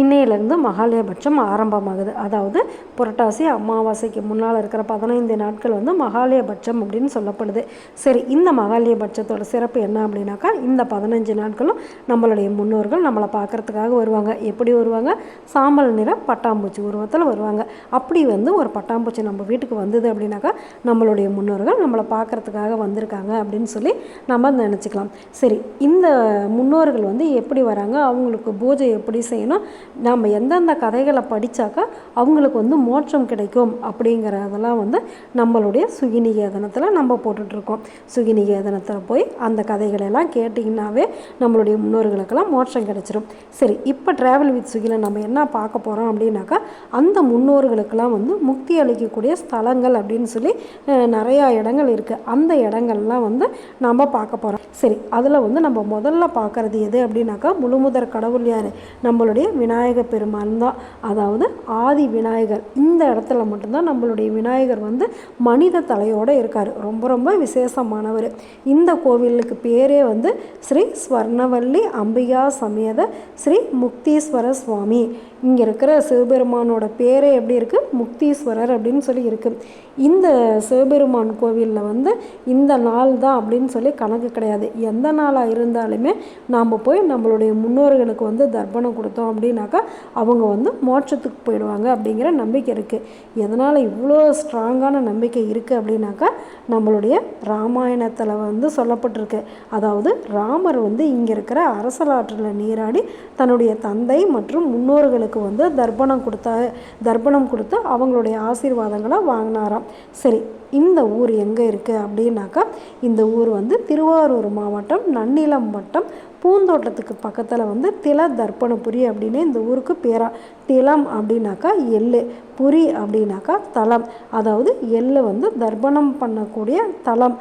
இன்னையிலேருந்து மகாலயபட்சம் ஆரம்பமாகுது. அதாவது புரட்டாசி அமாவாசைக்கு முன்னால் இருக்கிற பதினைந்து நாட்கள் வந்து மகாலயபட்சம் அப்படின்னு சொல்லப்படுது. சரி இந்த மகாலயபட்சத்தோட சிறப்பு என்ன அப்படின்னாக்கா இந்த பதினஞ்சு நாட்களும் நம்மளுடைய முன்னோர்கள் நம்மளை பார்க்குறதுக்காக வருவாங்க. எப்படி வருவாங்க? சாம்பல் நிற பட்டாம்பூச்சி உருவத்தில் வருவாங்க. அப்படி வந்து ஒரு பட்டாம்பூச்சி நம்ம வீட்டுக்கு வந்தது அப்படின்னாக்கா நம்மளுடைய முன்னோர்கள் நம்மளை பார்க்குறதுக்காக வந்திருக்காங்க அப்படின்னு சொல்லி நம்ம நினச்சிக்கலாம். சரி இந்த முன்னோர்கள் வந்து எப்படி வராங்க? அவங்களுக்கு பூஜை எப்படி செய்யணும்? நாம் எந்தெந்த கதைகளை படித்தாக்கா அவங்களுக்கு வந்து மோட்சம் கிடைக்கும் அப்படிங்கிறதெல்லாம் வந்து நம்மளுடைய சுகிநிகேதனத்தில் நம்ம போட்டுட்ருக்கோம். சுகிநிகேதனத்தில் போய் அந்த கதைகளெல்லாம் கேட்டிங்கன்னாவே நம்மளுடைய முன்னோர்களுக்கெல்லாம் மோட்சம் கிடைச்சிரும். சரி இப்போ ட்ராவல் வித் சுகியில் நம்ம என்ன பார்க்க போகிறோம் அப்படின்னாக்கா அந்த முன்னோர்களுக்கெல்லாம் வந்து முக்தி அளிக்கக்கூடிய ஸ்தலங்கள் அப்படின்னு சொல்லி நிறையா இடங்கள் இருக்குது அந்த இடங்கள்லாம் வந்து நம்ம பார்க்க போகிறோம் சரி அதில் வந்து நம்ம முதல்ல பார்க்குறது எது அப்படின்னாக்கா முழுமுதற் கடவுள் யார்? நம்மளுடைய விநாயக பெருமான் தான். அதாவது ஆதி விநாயகர். இந்த இடத்துல மட்டும்தான் நம்மளுடைய விநாயகர் வந்து மனித தலையோடு இருக்கார். ரொம்ப ரொம்ப விசேஷமானவர். இந்த கோவிலுக்கு பேரே வந்து ஸ்ரீ ஸ்வர்ணவல்லி அம்பிகா சமேத ஸ்ரீ முக்தீஸ்வர சுவாமி. இங்கே இருக்கிற சிவபெருமானோட பேரே எப்படி இருக்குது முக்தீஸ்வரர் அப்படின்னு சொல்லி இருக்குது இந்த சிவபெருமான் கோவிலில் வந்து இந்த நாள் தான் அப்படின்னு சொல்லி கணக்கு கிடையாது. எந்த நாளாக இருந்தாலுமே நாம் போய் நம்மளுடைய முன்னோர்களுக்கு வந்து தர்ப்பணம் கொடுத்தோம் அப்படின்னாக்கா அவங்க வந்து மோட்சத்துக்கு போயிடுவாங்க அப்படிங்கிற நம்பிக்கை இருக்குது எதனால் இவ்வளோ ஸ்ட்ராங்கான நம்பிக்கை இருக்குது அப்படின்னாக்கா நம்மளுடைய ராமாயணத்தில் வந்து சொல்லப்பட்டிருக்கு. அதாவது ராமர் வந்து இங்கே இருக்கிற அரசலாற்றில் நீராடி தன்னுடைய தந்தை மற்றும் முன்னோர்களுக்கு வந்து தர்ப்பணம் கொடுத்தா தர்ப்பணம் கொடுத்து அவங்களுடைய ஆசீர்வாதங்களை வாங்கினாராம். சரி இந்த ஊர் எங்கே இருக்குது அப்படின்னாக்கா இந்த ஊர் வந்து திருவாரூர் மாவட்டம் நன்னிலம் வட்டம் பூந்தோட்டத்துக்கு பக்கத்தில் வந்து தில தர்ப்பணபுரி அப்படின்னு இந்த ஊருக்கு பேரா. திலம் அப்படின்னாக்கா எள்ளு புரி அப்படின்னாக்கா தலம். அதாவது எள்ளு வந்து தர்ப்பணம் பண்ணக்கூடிய தலம்.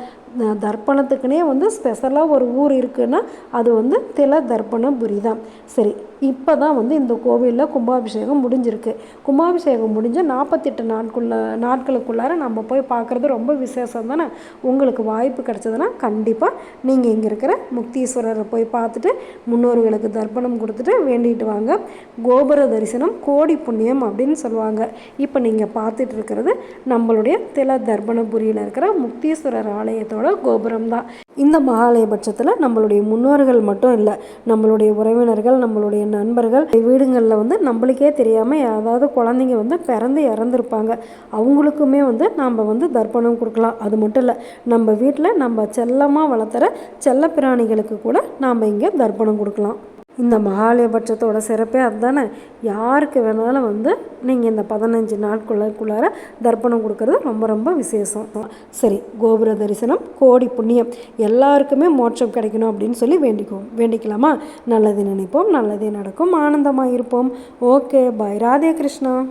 தர்ப்பணத்துக்குனே வந்து ஸ்பெஷலாக ஒரு ஊர் இருக்குன்னா அது வந்து தில தர்ப்பணபுரி தான் சரி இப்போ தான் வந்து இந்த கோவிலில் கும்பாபிஷேகம் முடிஞ்சிருக்கு. கும்பாபிஷேகம் முடிஞ்ச நாற்பத்தெட்டு நாட்குள்ள நாட்களுக்குள்ளார நம்ம போய் பார்க்குறது ரொம்ப விசேஷம் தானே? உங்களுக்கு வாய்ப்பு கிடச்சதுன்னா கண்டிப்பாக நீங்கள் இங்கே இருக்கிற முக்தீஸ்வரரை போய் பார்த்துட்டு முன்னோர்களுக்கு தர்ப்பணம் கொடுத்துட்டு வேண்டிட்டு வாங்க. கோபுர தரிசனம் கோடி புண்ணியம் அப்படின்னு சொல்லுவாங்க. இப்போ நீங்கள் பார்த்துட்டு இருக்கிறது நம்மளுடைய தில தர்ப்பணபுரியில் இருக்கிற முக்தீஸ்வரர் ஆலயத்தோட கோபுரம் தான். இந்த மகாலயபட்சத்தில் நம்மளுடைய முன்னோர்கள் மட்டும் இல்லை நம்மளுடைய உறவினர்கள் நம்மளுடைய நண்பர்கள் வீடுங்களில் வந்து நம்மளுக்கே தெரியாமல் ஏதாவது குழந்தைங்க வந்து பிறந்து இறந்துருப்பாங்க. அவங்களுக்குமே வந்து நாம் வந்து தர்ப்பணம் கொடுக்கலாம். அது மட்டும் இல்லை நம்ம வீட்டில் நம்ம செல்லமாக வளர்த்துற செல்ல பிராணிகளுக்கு கூட நாம் இங்கே தர்ப்பணம் கொடுக்கலாம். இந்த மகாலயபட்சத்தோட சிறப்பே அதுதானே? யாருக்கு வேணாலும் வந்து நீங்கள் இந்த பதினஞ்சு நாட்குள்ளக்குள்ளார தர்ப்பணம் கொடுக்கறது ரொம்ப ரொம்ப விசேஷம். சரி கோபுர தரிசனம் கோடி புண்ணியம். எல்லாருக்குமே மோட்சம் கிடைக்கணும் அப்படின்னு சொல்லி வேண்டிக்குவோம் வேண்டிக்கலாமா? நல்லது நினைப்போம் நல்லதே நடக்கும் ஆனந்தமாக இருப்போம் ஓகே பாய் ராதே கிருஷ்ணா.